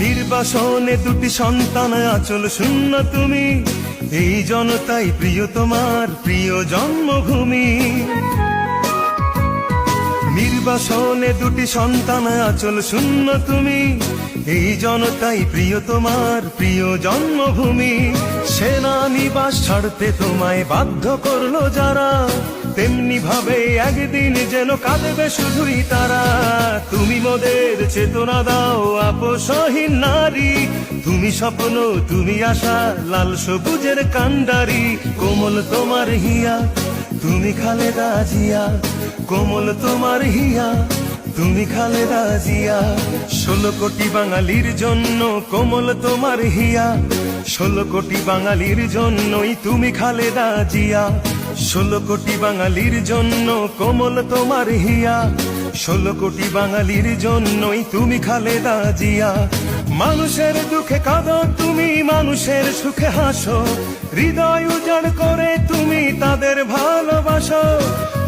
নির্বাসনে দুটি সন্তান আচল শূন্য তুমি। এই জনতাই প্রিয় তোমার প্রিয় জন্মভূমি। নির্বাসনে দুটি সন্তান আচল শূন্য তুমি। এই জনতাই প্রিয় তোমার প্রিয় জন্মভূমি। সেনা নিবাস ছাড়তে তোমায় বাধ্য করল যারা। তেমনি ভাবে একদিন যেন কাঁদবে শুধুই তারা। তুমি মোদের চেতনা দাও আপসহীন নারী। তুমি স্বপ্ন, তুমি আশা, লাল সবুজের কান্ডারি। কোমল তোমার হিয়া, তুমি খালেদা জিয়া। কোমল তোমার হিয়া, তুমি খালেদা জিয়া। ষোলো কোটি বাঙালির জন্য কোমল তোমার হিয়া। ষোলো কোটি বাঙালির জন্যই তুমি খালেদা জিয়া। ষোলো কোটি বাঙালির জন্য কোমল তোমার হিয়া। ষোলো কোটি বাঙালির জন্যই তুমি খালেদা জিয়া। মানুষের দুঃখে কাঁদো, তুমি মানুষের সুখে হাসো। হৃদয় উজাড় করে তুমি তাদের ভালোবাসো।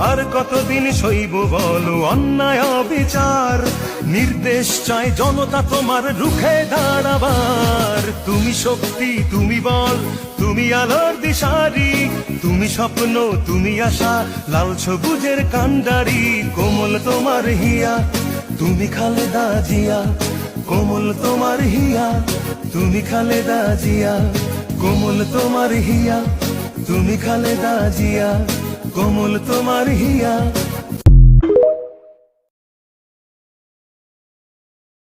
আর কতদিন সইব বলো, অন্যায় অবিচার। নির্দেশ চায় জনতা তোমার রুখে দাঁড়াবার। তুমি শক্তি, তুমি বল। তুমি আলোর দিশারি, তুমি স্বপ্ন, তুমি আশা, লাল সবুজের কান্ডারি, কোমল তোমার হিয়া, তুমি খালেদা জিয়া, কোমল তোমার হিয়া, তুমি খালেদা জিয়া, কোমল তোমার হিয়া, তুমি খালেদা জিয়া, কোমল তোমার হিয়া।